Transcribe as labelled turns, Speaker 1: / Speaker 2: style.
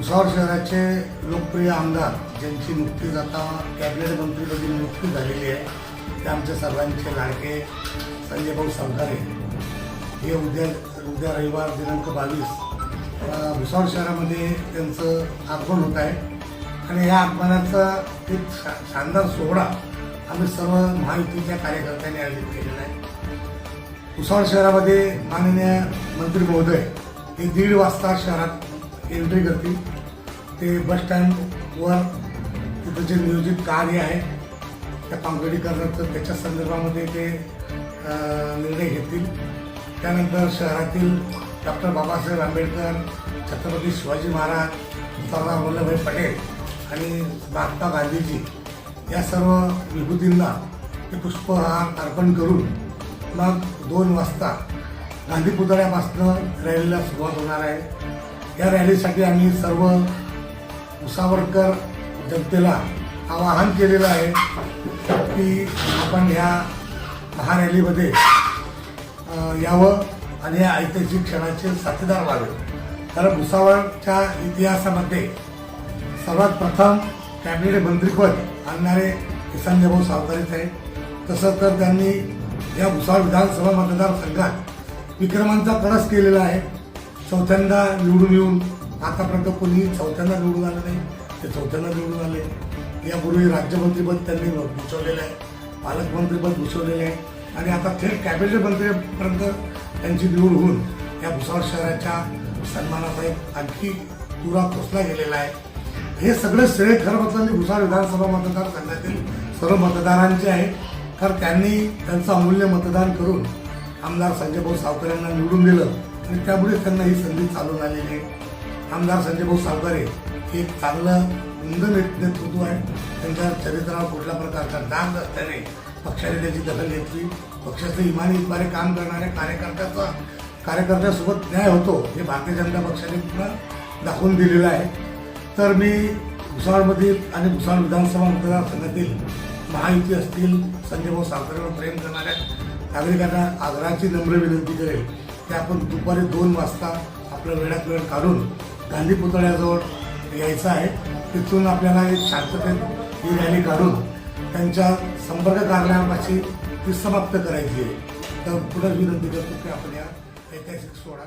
Speaker 1: भुसावळ शहराचे लोकप्रिय आमदार ज्यांची नुकतीच आता कॅबिनेट मंत्रीपदी नियुक्ती झालेली आहे ते आमचे सर्वांचे लाडके संजय भाऊ सावकारे हे उद्या उद्या रविवार दिनांक बावीस भुसावळ शहरामध्ये त्यांचं आगमन होत आहे. आणि या आगमनाचा एक शा शानदार सोहळा आम्ही सर्व महायुतीच्या कार्यकर्त्यांनी आयोजित केलेला आहे. भुसावळ शहरामध्ये माननीय मंत्री महोदय हे दीड वाजता शहरात एंट्री करतील. ते बस स्टँडवर तिथं जे नियोजित कार्य आहे त्या काँक्रिटीकरणाचं त्याच्या संदर्भामध्ये ते निर्णय घेतील. त्यानंतर शहरातील डॉक्टर बाबासाहेब आंबेडकर छत्रपती शिवाजी महाराज सरदार वल्लभभाई पटेल आणि महात्मा गांधीजी या सर्व विभूतींना ते पुष्पहार अर्पण करून मग दोन वाजता गांधी पुतळ्यापासून रॅलीला सुरुवात होणार आहे. या रॅलीसाठी आम्ही सर्व उसावरकर जनतेला आवाहन केलेलं आहे की आपण ह्या महारॅलीमध्ये यावं आणि या ऐतिहासिक क्षणाचे साथीदार व्हावे. कारण भुसावळच्या इतिहासामध्ये सर्वात प्रथम कॅबिनेट मंत्रीपद आणणारे हे संजय आहे. तसं तर त्यांनी या भुसावळ विधानसभा मतदारसंघात विक्रमांचा कणस केलेला आहे. चौथ्यांदा निवडून येऊन आतापर्यंत कोणी चौथ्यांदा निवडून आलं नाही ते चौथ्यांदा निवडून आले. यापूर्वी राज्यमंत्रीपद त्यांनी भूषवलेलं आहे पालकमंत्रीपद भूषवलेलं आहे. आणि आता थेट कॅबिनेट मंत्रीपर्यंत त्यांची निवड होऊन या भुसावळ शहराच्या सन्मानाचा एक आणखी तुरा खोसला गेलेला आहे. हे सगळे श्रेय खरं म्हणजे भुसावळ विधानसभा मतदारसंघातील सर्व मतदारांचे आहे. कारण त्यांनी त्यांचं अमूल्य मतदान करून आमदार संजय भाऊ सावकर यांना निवडून दिलं. आणि त्यामुळे त्यांना ही संधी चालून आलेली आहे. आमदार संजय भाऊ सावकारे हे एक चांगलं उमद नेतृत्व आहे. त्यांच्या चरित्रावर कुठल्या प्रकारचा डाग असल्याने पक्षाने त्याची दखल घेतली. पक्षाचं इमानीद्वारे काम करणाऱ्या कार्यकर्त्याचा कार्यकर्त्यासोबत न्याय होतो हे भारतीय जनता पक्षाने पुन्हा दाखवून दिलेलं आहे. तर मी भुसाळमधील आणि भुसाळ विधानसभा मतदारसंघातील महायुती असतील संजयभाऊ सावकरेवर प्रेम करणाऱ्या नागरिकांना आग्रहाची नम्र विनंती करेल. ते आपण दुपारी दोन वाजता आपल्या वेळात वेळ काढून गांधी पुतळ्याजवळ यायचं आहे. तिथून आपल्याला एक शांततेत ही रॅली काढून त्यांच्या संपर्क कार्यालयापाशी ती समाप्त करायची आहे. तर पुन्हा विनंती करतो की आपण या ऐतिहासिक सोहळा